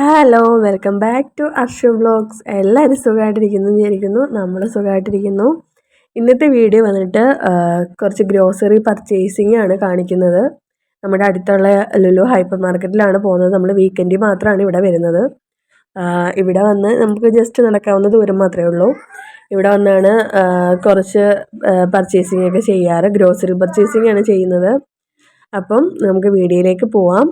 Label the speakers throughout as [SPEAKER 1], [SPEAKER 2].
[SPEAKER 1] Hello welcome back to Arshu vlogs എല്ലാവരും സുഖമായിട്ടിരിക്കുന്നു വിചാരിക്കുന്നു. നമ്മൾ സുഖമായിട്ടിരിക്കുന്നു ഇന്നത്തെ വീഡിയോ വന്നിട്ട് കുറച്ച് ഗ്രോസറി പർച്ചേസിംഗ് ആണ് കാണിക്കുന്നത്. നമ്മുടെ അടുത്തുള്ള ലുലു ഹൈപ്പർ മാർക്കറ്റിലാണ് പോകുന്നത്. നമ്മൾ വീക്കെൻഡിൽ മാത്രമാണ് ഇവിടെ വരുന്നത്. ഇവിടെ വന്ന് നമുക്ക് ജസ്റ്റ് നടക്കാവുന്ന ദൂരം മാത്രമേ ഉള്ളൂ. ഇവിടെ വന്നാണ് കുറച്ച് പർച്ചേസിംഗ് ഒക്കെ ചെയ്യാറ്. ഗ്രോസറി പർച്ചേസിംഗ് ആണ് ചെയ്യുന്നത്. അപ്പം നമുക്ക് വീഡിയോയിലേക്ക് പോവാം.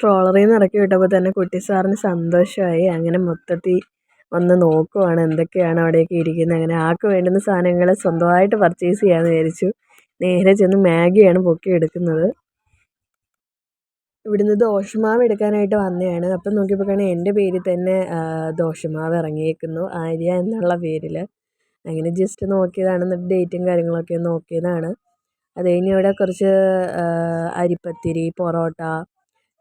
[SPEAKER 1] സ്ട്രോളറിൽ നിന്ന് ഇറക്കി വിട്ടപ്പോൾ തന്നെ കുട്ടി സാറിന് സന്തോഷമായി. അങ്ങനെ മൊത്തത്തിൽ വന്ന് നോക്കുവാണ് എന്തൊക്കെയാണ് അവിടെയൊക്കെ ഇരിക്കുന്നത്. അങ്ങനെ ആൾക്ക് വേണ്ടുന്ന സാധനങ്ങൾ സ്വന്തമായിട്ട് പർച്ചേസ് ചെയ്യാമെന്ന് വിചാരിച്ചു. നേരെ ചെന്ന് മാഗിയാണ് പൊക്കി എടുക്കുന്നത്. ഇവിടുന്ന് ദോശമാവ് എടുക്കാനായിട്ട് വന്നതാണ് അപ്പം നോക്കിയപ്പോഴാണ് എന്റെ പേരിൽ തന്നെ ദോശമാവ് ഇറങ്ങിയേക്കുന്നു. ആര്യ എന്നുള്ള പേരിൽ അങ്ങനെ ജസ്റ്റ് നോക്കിയതാണ് എന്നിട്ട് ഡേറ്റും കാര്യങ്ങളൊക്കെ നോക്കിയതാണ്. അത് കഴിഞ്ഞ് ഇവിടെ കുറച്ച് അരിപ്പത്തിരി പൊറോട്ട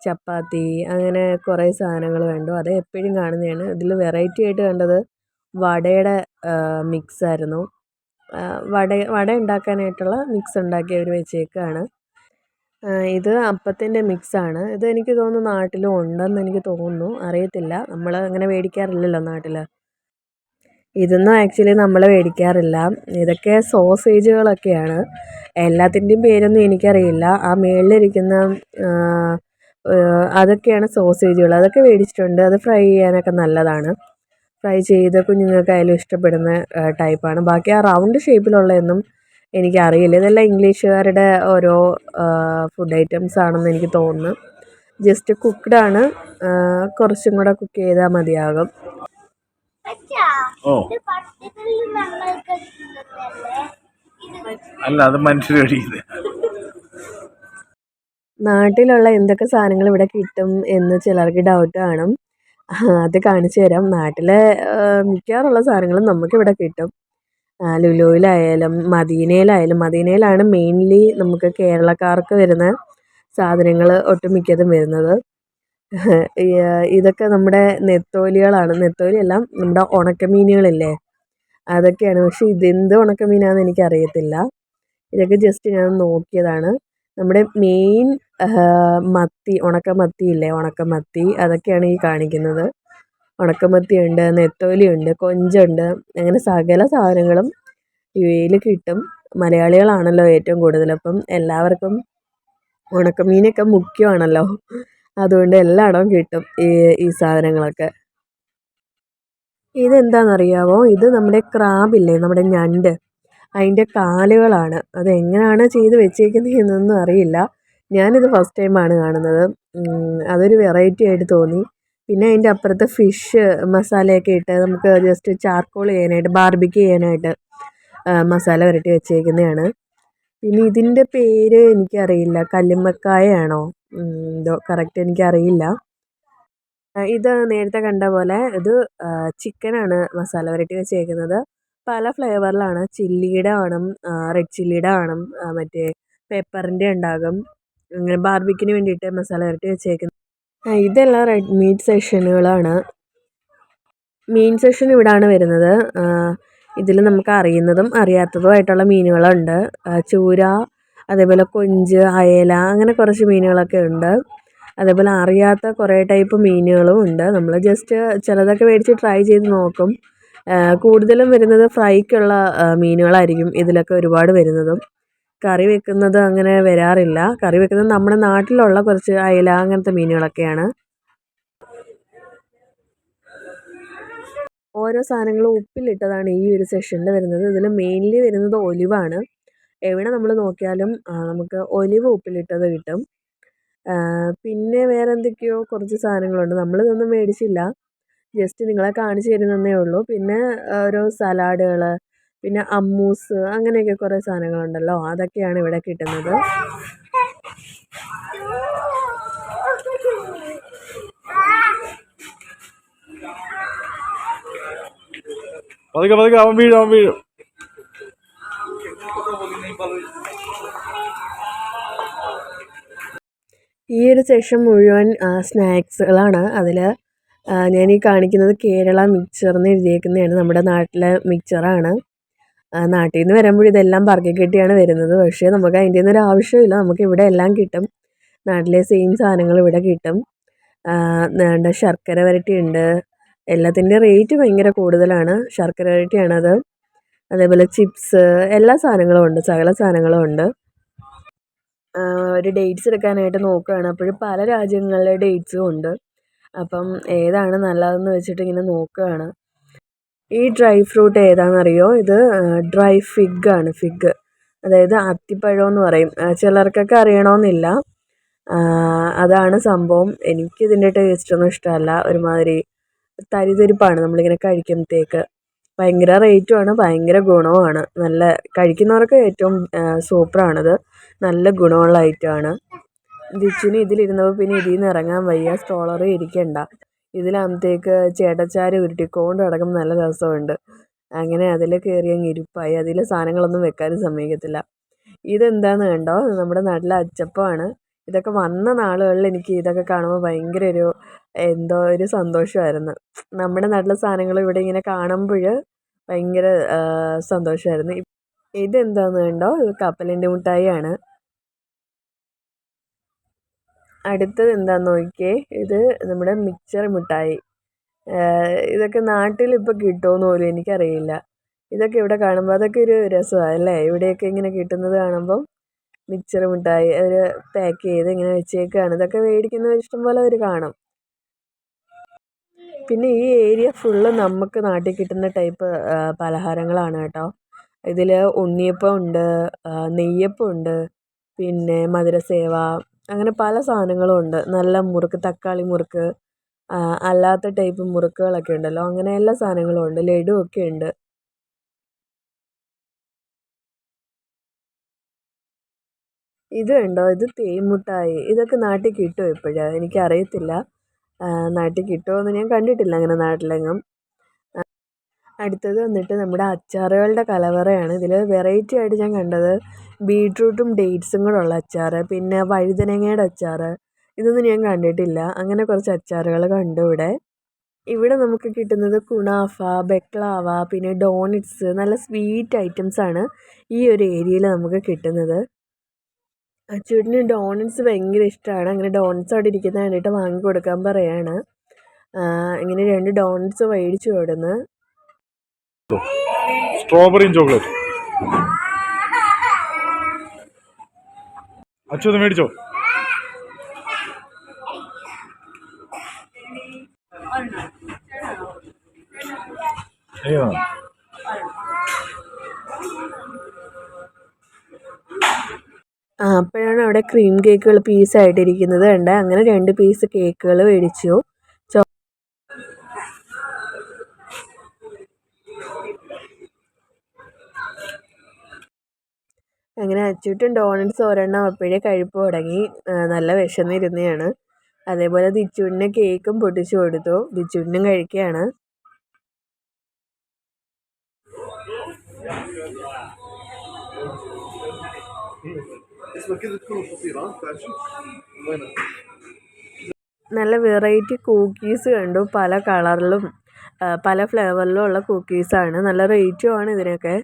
[SPEAKER 1] ചപ്പാത്തി അങ്ങനെ കുറേ സാധനങ്ങൾ കണ്ടു. അത് എപ്പോഴും കാണുന്നതാണ്. ഇതിൽ വെറൈറ്റി ആയിട്ട് കണ്ടത് വടയുടെ മിക്സ് ആയിരുന്നു. വട വട ഉണ്ടാക്കാനായിട്ടുള്ള മിക്സ് ഉണ്ടാക്കി അവർ വെച്ചേക്കാണ്. ആ, ഇത് അപ്പത്തിന്റെ മിക്സാണ് ഇത് എനിക്ക് തോന്നുന്നു നാട്ടിലും ഉണ്ടെന്ന് എനിക്ക് തോന്നുന്നു. അറിയത്തില്ല. നമ്മൾ അങ്ങനെ മേടിക്കാറില്ലല്ലോ നാട്ടിൽ. ഇതൊന്നും ആക്ച്വലി നമ്മൾ മേടിക്കാറില്ല. ഇതൊക്കെ സോസേജുകളൊക്കെയാണ് എല്ലാത്തിന്റെയും പേരൊന്നും എനിക്കറിയില്ല. ആ മേളിലിരിക്കുന്ന അതൊക്കെയാണ് സോസേജുകൾ. അതൊക്കെ മേടിച്ചിട്ടുണ്ട്. അത് ഫ്രൈ ചെയ്യാനൊക്കെ നല്ലതാണ്. ഫ്രൈ ചെയ്ത് കുഞ്ഞുങ്ങൾക്കായാലും ഇഷ്ടപ്പെടുന്ന ടൈപ്പാണ്. ബാക്കി ആ റൗണ്ട് ഷേപ്പിലുള്ളതൊന്നും എനിക്കറിയില്ല. ഇതെല്ലാം ഇംഗ്ലീഷുകാരുടെ ഓരോ ഫുഡ് ഐറ്റംസ് ആണെന്ന് എനിക്ക് തോന്നുന്നു. ജസ്റ്റ് കുക്ക്ഡ് ആണ്. കുറച്ചും കൂടെ കുക്ക് ചെയ്താൽ മതിയാകും.
[SPEAKER 2] അല്ല? അത് മനുഷ്യർ കഴിക്കുന്നത്
[SPEAKER 1] നാട്ടിലുള്ള എന്തൊക്കെ സാധനങ്ങൾ ഇവിടെ കിട്ടും എന്ന് ചിലർക്ക് ഡൗട്ട് കാണും. അത് കാണിച്ചു തരാം. നാട്ടിലെ മിക്കവാറുള്ള സാധനങ്ങളും നമുക്കിവിടെ കിട്ടും. ലുലുവിലായാലും മദീനയിലായാലും മദീനയിലാണ് മെയിൻലി നമുക്ക് കേരളക്കാർക്ക് വരുന്ന സാധനങ്ങൾ ഒട്ടുമിക്കതും വരുന്നത്. ഇതൊക്കെ നമ്മുടെ നെത്തോലികളാണ്. നെത്തോലിയെല്ലാം നമ്മുടെ ഉണക്കമീനുകളില്ലേ? അതൊക്കെയാണ്. പക്ഷേ ഇതെന്ത് ഉണക്കമീനാണെന്ന് എനിക്കറിയത്തില്ല. ഇതൊക്കെ ജസ്റ്റ് ഞാൻ നോക്കിയതാണ്. നമ്മുടെ മെയിൻ മത്തി ഉണക്കമത്തി ഇല്ലേ ഉണക്കമത്തി. അതൊക്കെയാണ് ഈ കാണിക്കുന്നത്. ഉണക്കമത്തിയുണ്ട് നെത്തോലിയുണ്ട് കൊഞ്ചുണ്ട്. അങ്ങനെ സകല സാധനങ്ങളും ഇവയിൽ കിട്ടും. മലയാളികളാണല്ലോ ഏറ്റവും കൂടുതൽ. അപ്പം എല്ലാവർക്കും ഉണക്കമീനൊക്കെ മുഖ്യമാണല്ലോ. അതുകൊണ്ട് എല്ലായിടവും കിട്ടും ഈ ഈ സാധനങ്ങളൊക്കെ. ഇതെന്താണെന്നറിയാമോ ഇത് നമ്മുടെ ക്രാബില്ലേ? നമ്മുടെ ഞണ്ട്. അതിന്റെ കാലുകളാണ്. അതെങ്ങനെയാണ് ചെയ്ത് വെച്ചേക്കുന്നത് എന്നൊന്നും അറിയില്ല. ഞാനിത് ഫസ്റ്റ് ടൈമാണ് കാണുന്നത്. അതൊരു വെറൈറ്റി ആയിട്ട് തോന്നി. പിന്നെ അതിന്റെ അപ്പുറത്ത് ഫിഷ് മസാലയൊക്കെ ഇട്ട് നമുക്ക് ജസ്റ്റ് ചാർക്കോൾ ചെയ്യാനായിട്ട് ബാർബിക്ക് ചെയ്യാനായിട്ട് മസാല പുരട്ടി വെച്ചേക്കുന്നതാണ്. പിന്നെ ഇതിന്റെ പേര് എനിക്കറിയില്ല. കല്ലുമ്മക്കായയാണോ എന്തോ കറക്റ്റ് എനിക്കറിയില്ല. ഇത് നേരത്തെ കണ്ട പോലെ ഇത് ചിക്കനാണ് മസാല പുരട്ടി വെച്ചേക്കുന്നത്. പല ഫ്ലേവറിലാണ്. ചില്ലിയുടെ കാണും റെഡ് ചില്ലിയുടെ കാണും മറ്റേ പെപ്പറിന്റെ ഉണ്ടാകും. അങ്ങനെ ബാർബിക്കിന് വേണ്ടിയിട്ട് മസാല പുരട്ടി വെച്ചേക്കുന്നത് ഇതെല്ലാം റെഡ് മീറ്റ് സെഷനുകളാണ്. മീൻ സെഷൻ ഇവിടാണ് വരുന്നത്. ഇതിൽ നമുക്ക് അറിയുന്നതും അറിയാത്തതുമായിട്ടുള്ള മീനുകളുണ്ട്. ചൂര അതേപോലെ കൊഞ്ച് അയല അങ്ങനെ കുറച്ച് മീനുകളൊക്കെ ഉണ്ട്. അതേപോലെ അറിയാത്ത കുറേ ടൈപ്പ് മീനുകളും ഉണ്ട്. നമ്മൾ ജസ്റ്റ് ചിലതൊക്കെ മേടിച്ച് ട്രൈ ചെയ്ത് നോക്കും. കൂടുതലും വരുന്നത് ഫ്രൈക്കുള്ള മീനുകളായിരിക്കും ഇതിലൊക്കെ ഒരുപാട് വരുന്നതും. കറി വെക്കുന്നത് അങ്ങനെ വരാറില്ല. കറി വെക്കുന്നത് നമ്മുടെ നാട്ടിലുള്ള കുറച്ച് അയല അങ്ങനത്തെ മീനുകളൊക്കെയാണ്. ഓരോ സാധനങ്ങളും ഉപ്പിലിട്ടതാണ് ഈ ഒരു സെഷനിൽ വരുന്നത്. ഇതിൽ മെയിൻലി വരുന്നത് ഒലിവാണ്. എവിടെ നമ്മൾ നോക്കിയാലും നമുക്ക് ഒലിവ് ഉപ്പിലിട്ടത് കിട്ടും. പിന്നെ വേറെ എന്തൊക്കെയോ കുറച്ച് സാധനങ്ങളുണ്ട്. നമ്മളിതൊന്നും മേടിച്ചില്ല. ജസ്റ്റ് നിങ്ങളെ കാണിച്ചു തരുന്നതേ ഉള്ളൂ. പിന്നെ ഓരോ സലാഡുകൾ പിന്നെ അമ്മൂസ് അങ്ങനെയൊക്കെ കുറേ സാധനങ്ങളുണ്ടല്ലോ. അതൊക്കെയാണ് ഇവിടെ കിട്ടുന്നത്.
[SPEAKER 2] പതുക്കെ പതുക്കെ അവൻ വീഴും അവൻ വീഴും.
[SPEAKER 1] ഈ ഒരു സെഷൻ മുഴുവൻ സ്നാക്സുകളാണ് അതിൽ ഈ കാണിക്കുന്നത് കേരള മിക്സർ എന്ന് എഴുതിയേക്കുന്നതാണ്. നമ്മുടെ നാട്ടിലെ മിക്സറാണ് നാട്ടിൽ നിന്ന് വരുമ്പോൾ ഇതെല്ലാം പറക്കി കെട്ടിയാണ് വരുന്നത്. പക്ഷേ നമുക്ക് അതിന്റെ ഒന്നും ഒരു ആവശ്യമില്ല. നമുക്ക് ഇവിടെ എല്ലാം കിട്ടും. നാട്ടിലെ സെയിം സാധനങ്ങൾ ഇവിടെ കിട്ടും. എന്താ ശർക്കര വരട്ടിയുണ്ട് എല്ലാത്തിന്റെ റേറ്റ് ഭയങ്കര കൂടുതലാണ്. ശർക്കര വരട്ടിയാണത് അതേപോലെ ചിപ്സ് എല്ലാ സാധനങ്ങളും ഉണ്ട്. സകല സാധനങ്ങളും ഉണ്ട്. ഒരു ഡേറ്റ്സ് എടുക്കാനായിട്ട് നോക്കുകയാണ്. അപ്പോഴും പല രാജ്യങ്ങളിലെ ഡേറ്റ്സും ഉണ്ട്. അപ്പം ഏതാണ് നല്ലതെന്ന് വെച്ചിട്ട് ഇങ്ങനെ നോക്കുകയാണ് ഈ ഡ്രൈ ഫ്രൂട്ട് ഏതാണെന്നറിയോ? ഇത് ഡ്രൈ ഫിഗ് ആണ് ഫിഗ്. അതായത് അത്തിപ്പഴം എന്ന് പറയും. ചിലർക്കൊക്കെ അറിയണമെന്നില്ല. അതാണ് സംഭവം. എനിക്കിതിന്റെ ടേസ്റ്റ് ഒന്നും ഇഷ്ടമല്ല. ഒരുമാതിരി തരിതരിപ്പാണ് നമ്മളിങ്ങനെ കഴിക്കുമ്പോഴത്തേക്ക്. ഭയങ്കര റേറ്റുമാണ് ഭയങ്കര ഗുണവുമാണ് നല്ല കഴിക്കുന്നവർക്ക് ഏറ്റവും സൂപ്പറാണിത് നല്ല ഗുണമുള്ള ഐറ്റമാണ് ദിച്ചുന് ഇതിലിരുന്നപ്പോൾ പിന്നെ ഇതിൽ നിന്ന് ഇറങ്ങാൻ വയ്യ. സ്ട്രോളറി ഇരിക്കണ്ട. ഇതിലാകുമ്പോഴത്തേക്ക് ചേട്ടച്ചാര് ഉരുട്ടിക്കൊണ്ട് കിടക്കുമ്പോൾ നല്ല രസമുണ്ട്. അങ്ങനെ അതിൽ കയറി അങ്ങ് ഇരിപ്പായി. അതിൽ സാധനങ്ങളൊന്നും വെക്കാനും സമ്മതിക്കത്തില്ല. ഇതെന്താന്ന് കണ്ടോ? നമ്മുടെ നാട്ടിലെ അച്ചപ്പമാണ് ഇതൊക്കെ വന്ന നാളുകളിൽ എനിക്ക് ഇതൊക്കെ കാണുമ്പോൾ ഭയങ്കര ഒരു എന്തോ ഒരു സന്തോഷമായിരുന്നു. നമ്മുടെ നാട്ടിലെ സാധനങ്ങൾ ഇവിടെ ഇങ്ങനെ കാണുമ്പോൾ ഭയങ്കര സന്തോഷമായിരുന്നു. ഇതെന്താന്ന് കണ്ടോ? കപ്പലണ്ടി മിഠായിയാണ് അടുത്തത് എന്താന്ന് നോക്കിയേ? ഇത് നമ്മുടെ മിക്സർ മിഠായി. ഇതൊക്കെ നാട്ടിൽ ഇപ്പോൾ കിട്ടുമെന്ന് പോലും എനിക്കറിയില്ല. ഇതൊക്കെ ഇവിടെ കാണുമ്പോൾ അതൊക്കെ ഒരു രസമാണ് അല്ലേ? ഇവിടെയൊക്കെ ഇങ്ങനെ കിട്ടുന്നത് കാണുമ്പം മിക്സർ മിഠായി അവർ പാക്ക് ചെയ്ത് ഇങ്ങനെ വെച്ചേക്കാണ്. ഇതൊക്കെ മേടിക്കുന്നവർ ഇഷ്ടംപോലെ അവർ കാണും. പിന്നെ ഈ ഏരിയ ഫുള്ള് നമുക്ക് നാട്ടിൽ കിട്ടുന്ന ടൈപ്പ് പലഹാരങ്ങളാണ് കേട്ടോ. ഇതിൽ ഉണ്ണിയപ്പം ഉണ്ട് നെയ്യപ്പം ഉണ്ട് പിന്നെ മധുരസേവ അങ്ങനെ പല സാധനങ്ങളും ഉണ്ട്. നല്ല മുറുക്ക് തക്കാളി മുറുക്ക് അല്ലാത്ത ടൈപ്പ് മുറുക്കുകളൊക്കെ ഉണ്ടല്ലോ. അങ്ങനെ എല്ലാ സാധനങ്ങളും ഉണ്ട്. ലഡു ഒക്കെ ഉണ്ട്. ഇത് ഉണ്ടോ ഇത് തേൻമുട്ടായി. ഇതൊക്കെ നാട്ടിൽ കിട്ടുമോ ഇപ്പോഴ്? എനിക്കറിയത്തില്ല. നാട്ടിൽ കിട്ടുമോ എന്ന് ഞാൻ കണ്ടിട്ടില്ല അങ്ങനെ നാട്ടിലെങ്ങും. അടുത്തത് വന്നിട്ട് നമ്മുടെ അച്ചാറുകളുടെ കലവറയാണ്. ഇതിൽ വെറൈറ്റി ആയിട്ട് ഞാൻ കണ്ടത് ബീട്രൂട്ടും ഡേറ്റ്സും കൂടെ ഉള്ള അച്ചാർ പിന്നെ വഴുതനങ്ങയുടെ അച്ചാർ ഇതൊന്നും ഞാൻ കണ്ടിട്ടില്ല. അങ്ങനെ കുറച്ച് അച്ചാറുകൾ കണ്ടു ഇവിടെ. ഇവിടെ നമുക്ക് കിട്ടുന്നത് കുണാഫ ബെക്ലാവ പിന്നെ ഡോണറ്റ്സ് നല്ല സ്വീറ്റ് ഐറ്റംസ് ആണ് ഈ ഒരു ഏരിയയിൽ നമുക്ക് കിട്ടുന്നത്. അച്ചൂട്ടിന് ഡോണറ്റ്സ് ഭയങ്കര ഇഷ്ടമാണ്. അങ്ങനെ ഡോണറ്റ്സ് അവിടെ ഇരിക്കുന്ന കണ്ടിട്ട് വാങ്ങി കൊടുക്കാൻ പറയാണ് ഇങ്ങനെ രണ്ട് ഡോണറ്റ്സ് മേടിച്ചു കൊടുന്ന്
[SPEAKER 2] സ്ട്രോബെറിയും ചോക്ലേറ്റ് അച്ചു ഇത് മേടിച്ചോ?
[SPEAKER 1] അപ്പോഴാണ് അവിടെ ക്രീം കേക്കുകൾ പീസ് ആയിട്ടിരിക്കുന്നത്. ഉണ്ട് അങ്ങനെ രണ്ട് പീസ് കേക്കുകൾ മേടിച്ചു. അങ്ങനെ അച്ചൂട്ടും ഡോണറ്റ്സ് ഒരെണ്ണം അപ്പോഴേ കഴിപ്പ് തുടങ്ങി. നല്ല വിശന്നിരുന്നതാണ് അതേപോലെ ദിച്ചൂടിന് കേക്കും പൊട്ടിച്ചു കൊടുത്തു. ദിച്ചൂടിനും കഴിക്കുകയാണ്. നല്ല വെറൈറ്റി കുക്കീസ് കണ്ടു. പല കളറിലും പല ഫ്ലേവറിലും ഉള്ള കുക്കീസാണ് നല്ല റേറ്റുമാണ് ഇതിനൊക്കെ.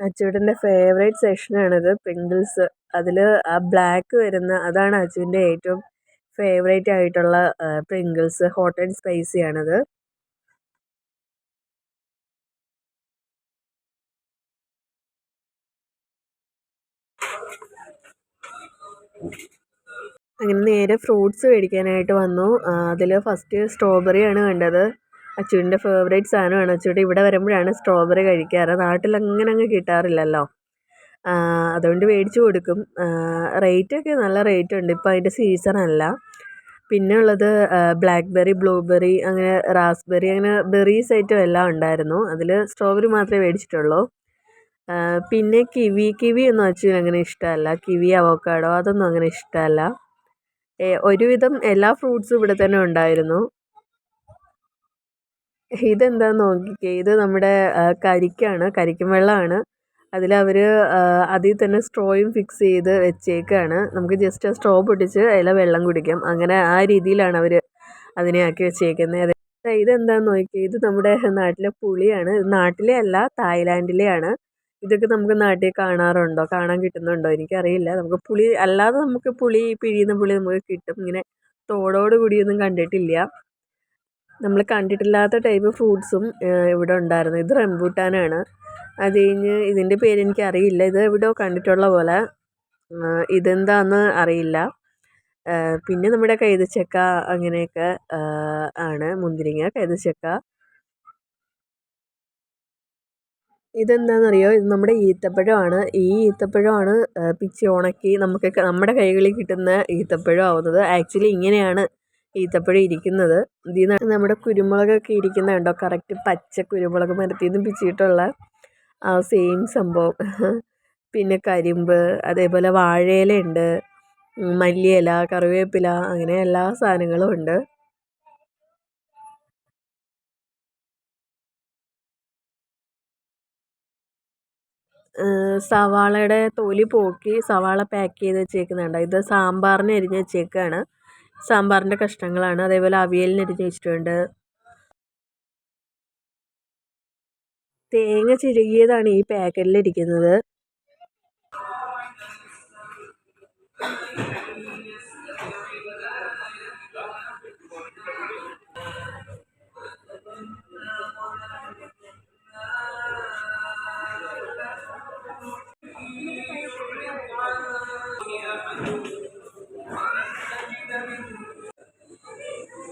[SPEAKER 1] അച്ചൂട്ടന്റെ ഫേവറേറ്റ് സെക്ഷനാണിത് പ്രിങ്കിൾസ് അതിൽ ആ ബ്ലാക്ക് വരുന്ന അതാണ് അച്ചുവിന്റെ ഏറ്റവും ഫേവറേറ്റ് ആയിട്ടുള്ള പ്രിങ്കിൾസ് ഹോട്ട് ആൻഡ് സ്പൈസി ആണത്. അങ്ങനെ നേരെ ഫ്രൂട്ട്സ് മേടിക്കാനായിട്ട് വന്നു. അതിൽ ഫസ്റ്റ് സ്ട്രോബെറിയാണ് കണ്ടത്. അച്ചുവിന്റെ ഫേവറേറ്റ് സാധനമാണ്. അച്ചുവിടെ ഇവിടെ വരുമ്പോഴാണ് സ്ട്രോബെറി കഴിക്കാറ്. നാട്ടിൽ അങ്ങനെ അങ്ങ് കിട്ടാറില്ലല്ലോ അതുകൊണ്ട് മേടിച്ച് കൊടുക്കും. റേറ്റൊക്കെ നല്ല റേറ്റ് ഉണ്ട്. ഇപ്പോൾ അതിന്റെ സീസണല്ല പിന്നെ ഉള്ളത് ബ്ലാക്ക് ബെറി ബ്ലൂബെറി അങ്ങനെ റാസ്ബെറി അങ്ങനെ ബെറീസ് ഐറ്റം എല്ലാം ഉണ്ടായിരുന്നു. അതിൽ സ്ട്രോബെറി മാത്രമേ മേടിച്ചിട്ടുള്ളൂ. പിന്നെ കിവി കിവി ഒന്നും അച്ചുവിന് അങ്ങനെ ഇഷ്ടമല്ല. കിവി അവോക്കാഡോ അതൊന്നും അങ്ങനെ ഇഷ്ടമല്ല. ഒരുവിധം എല്ലാ ഫ്രൂട്ട്സും ഇവിടെ തന്നെ ഉണ്ടായിരുന്നു. ഇതെന്താന്ന് നോക്കിക്കേ ഇത് നമ്മുടെ കരിക്കാണ് കരിക്കും വെള്ളമാണ്. അതിലവർ അതിൽ തന്നെ സ്ട്രോയും ഫിക്സ് ചെയ്ത് വെച്ചേക്കാണ്. നമുക്ക് ജസ്റ്റ് ആ സ്ട്രോ പൊട്ടിച്ച് അതിലെ വെള്ളം കുടിക്കാം. അങ്ങനെ ആ രീതിയിലാണ് അവർ അതിനെ ആക്കി വെച്ചേക്കുന്നത് ഇതെന്താന്ന് നോക്കിയേ ഇത് നമ്മുടെ നാട്ടിലെ പുളിയാണ്. നാട്ടിലെ അല്ല തായ്ലാൻഡിലെയാണ് ഇതൊക്കെ നമുക്ക് നാട്ടിൽ കാണാറുണ്ടോ? കാണാൻ കിട്ടുന്നുണ്ടോ? എനിക്കറിയില്ല. നമുക്ക് പുളി അല്ലാതെ നമുക്ക് പുളി പിഴിയുന്ന പുളി നമുക്ക് കിട്ടും. ഇങ്ങനെ തോടോട് കൂടിയൊന്നും കണ്ടിട്ടില്ല. നമ്മൾ കണ്ടിട്ടില്ലാത്ത ടൈപ്പ് ഫ്രൂട്ട്സും ഇവിടെ ഉണ്ടായിരുന്നു. ഇത് റംബൂട്ടാനാണ്. അത് കഴിഞ്ഞ് ഇതിന്റെ പേര് എനിക്കറിയില്ല. ഇത് എവിടെയോ കണ്ടിട്ടുള്ള പോലെ ഇതെന്താണെന്ന് അറിയില്ല. പിന്നെ നമ്മുടെ കൈതച്ചക്ക അങ്ങനെയൊക്കെ ആണ്. മുന്തിരിങ്ങ കൈതച്ചക്ക. ഇതെന്താണെന്നറിയോ ഇത് നമ്മുടെ ഈത്തപ്പഴമാണ്. ഈ ഈത്തപ്പഴമാണ് പിച്ചി ഉണക്കി നമുക്ക് നമ്മുടെ കൈകളിൽ കിട്ടുന്ന ഈത്തപ്പഴം ആവുന്നത്. ആക്ച്വലി ഇങ്ങനെയാണ് ഈത്തപ്പഴം ഇരിക്കുന്നത്. ഇതിൽ നിന്ന് നമ്മുടെ കുരുമുളകൊക്കെ ഇരിക്കുന്ന കണ്ടോ? കറക്റ്റ് പച്ച കുരുമുളക് മരത്തിൽ നിന്ന് പിച്ചിട്ടുള്ള ആ സെയിം സംഭവം. പിന്നെ കരിമ്പ് അതേപോലെ വാഴയിലുണ്ട് മല്ലിയില കറിവേപ്പില അങ്ങനെ എല്ലാ സാധനങ്ങളും ഉണ്ട്. സവാളയുടെ തൊലി പോക്കി സവാള പാക്ക് ചെയ്ത് വെച്ചേക്കുന്നുണ്ട്. ഇത് സാമ്പാറിന് അരിഞ്ഞ് വെച്ചേക്കാണ്. സാമ്പാറിന്റെ കഷ്ണങ്ങളാണ്. അതേപോലെ അവിയലിന് അരിഞ്ഞ് വെച്ചിട്ടുണ്ട് തേങ്ങ ചിരുകിയതാണ് ഈ പാക്കറ്റിൽ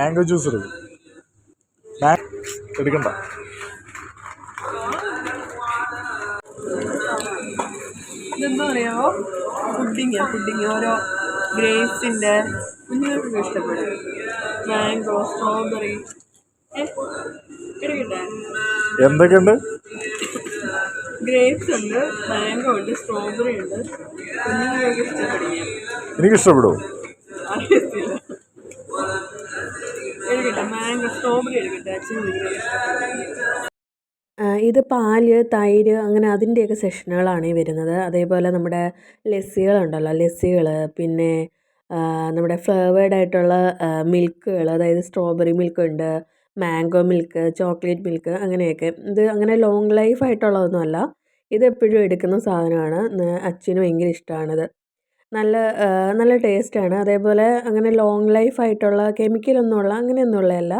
[SPEAKER 2] മാംഗോ ജ്യൂസ് എടുക്കും. എടുക്കണ്ട.
[SPEAKER 1] ഇതെന്താ പറയുക പുഡിങ് പുഡിങ് ഓരോ ഗ്രേപ്സിന്റെ കുഞ്ഞുങ്ങൾക്ക് ഇഷ്ടപ്പെടും. Mango strawberry.
[SPEAKER 2] എന്തൊക്കെയുണ്ട്?
[SPEAKER 1] ഗ്രേപ്സ് ഉണ്ട് മാംഗോ ഉണ്ട് സ്ട്രോബെറി ഉണ്ട്. കുഞ്ഞുങ്ങൾക്ക് ഇഷ്ടപ്പെടുക
[SPEAKER 2] എനിക്കിഷ്ടപ്പെടുമോ
[SPEAKER 1] ഇത് പാൽ തൈര് അങ്ങനെ അതിന്റെയൊക്കെ സെഷനുകളാണ് ഈ വരുന്നത്. അതേപോലെ നമ്മുടെ ലസ്സികളുണ്ടല്ലോ ലസ്സികൾ പിന്നെ നമ്മുടെ ഫ്ലേവേഡ് ആയിട്ടുള്ള മിൽക്കുകൾ അതായത് സ്ട്രോബെറി മിൽക്ക് ഉണ്ട് മാംഗോ മിൽക്ക് ചോക്ലേറ്റ് മിൽക്ക് അങ്ങനെയൊക്കെ. ഇത് അങ്ങനെ ലോങ് ലൈഫ് ആയിട്ടുള്ളതൊന്നുമല്ല ഇത് എപ്പോഴും എടുക്കുന്ന സാധനമാണ്. അച്ഛന് ഭയങ്കര ഇഷ്ടമാണിത്. നല്ല നല്ല ടേസ്റ്റാണ് അതേപോലെ അങ്ങനെ ലോങ് ലൈഫ് ആയിട്ടുള്ള കെമിക്കലൊന്നുമുള്ള അങ്ങനെയൊന്നുമുള്ളതല്ല.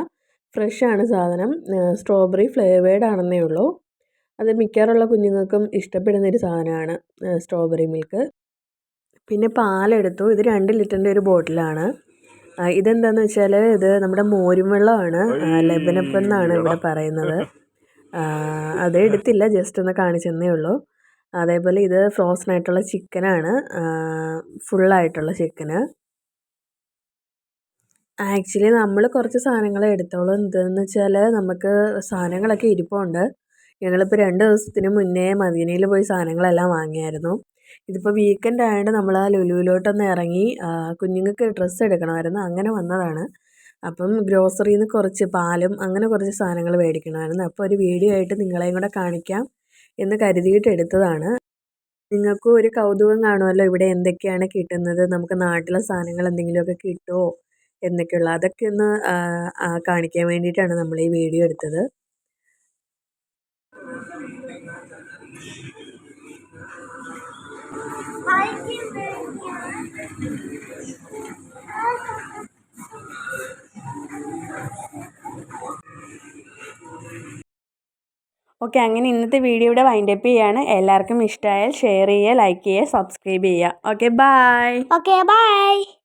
[SPEAKER 1] ഫ്രഷാണ് സാധനം. സ്ട്രോബെറി ഫ്ലേവേഡ് ആണെന്നേ ഉള്ളൂ. അത് മിക്കവാറുള്ള കുഞ്ഞുങ്ങൾക്കും ഇഷ്ടപ്പെടുന്ന ഒരു സാധനമാണ് സ്ട്രോബെറി മിൽക്ക് പിന്നെ പാലെടുത്തു. ഇത് രണ്ട് ലിറ്ററിന്റെ ഒരു ബോട്ടിലാണ്. ഇതെന്താണെന്ന് വെച്ചാൽ ഇത് നമ്മുടെ മോരും വെള്ളമാണ്. ലെബനപ്പം എന്നാണ് ഇവിടെ പറയുന്നത്. അത് എടുത്തില്ല ജസ്റ്റ് ഒന്ന് കാണിച്ചെന്നേ ഉള്ളൂ. അതേപോലെ ഇത് ഫ്രോസൺ ആയിട്ടുള്ള ചിക്കനാണ് ഫുള്ളായിട്ടുള്ള ചിക്കന് ആക്ച്വലി നമ്മൾ കുറച്ച് സാധനങ്ങൾ എടുത്തോളൂ. എന്താണെന്ന് വെച്ചാൽ നമുക്ക് സാധനങ്ങളൊക്കെ ഇരിപ്പുണ്ട്. ഞങ്ങളിപ്പോൾ രണ്ട് ദിവസത്തിന് മുന്നേ മദീനയിൽ പോയി സാധനങ്ങളെല്ലാം വാങ്ങിയായിരുന്നു. ഇതിപ്പോൾ വീക്കെൻഡ് ആയതുകൊണ്ട് നമ്മൾ ആ ലുലുവിലോട്ടൊന്ന് ഇറങ്ങി കുഞ്ഞുങ്ങൾക്ക് ഡ്രസ്സ് എടുക്കണമായിരുന്നു. അങ്ങനെ വന്നതാണ്. അപ്പം ഗ്രോസറിയിൽ നിന്ന് കുറച്ച് പാലും അങ്ങനെ കുറച്ച് സാധനങ്ങൾ മേടിക്കണമായിരുന്നു. അപ്പോൾ ഒരു വീഡിയോ ആയിട്ട് നിങ്ങളെയും കൂടെ കാണിക്കാം എന്ന് കരുതിയിട്ട് എടുത്തതാണ്. നിങ്ങൾക്കും ഒരു കൗതുകം കാണുമല്ലോ ഇവിടെ എന്തൊക്കെയാണ് കിട്ടുന്നത്? നമുക്ക് നാട്ടിലെ സാധനങ്ങൾ എന്തെങ്കിലുമൊക്കെ കിട്ടുമോ എന്നൊക്കെയുള്ള അതൊക്കെ ഒന്ന് കാണിക്കാൻ വേണ്ടിയിട്ടാണ് നമ്മൾ ഈ വീഡിയോ എടുത്തത്. ഓക്കെ അങ്ങനെ ഇന്നത്തെ വീഡിയോയുടെ വൈൻഡ് വൈൻഡപ്പ് ചെയ്യാണ്. എല്ലാവർക്കും ഇഷ്ടമായാൽ ഷെയർ ചെയ്യുക ലൈക്ക് ചെയ്യുക സബ്സ്ക്രൈബ് ചെയ്യുക. Okay bye
[SPEAKER 3] okay bye.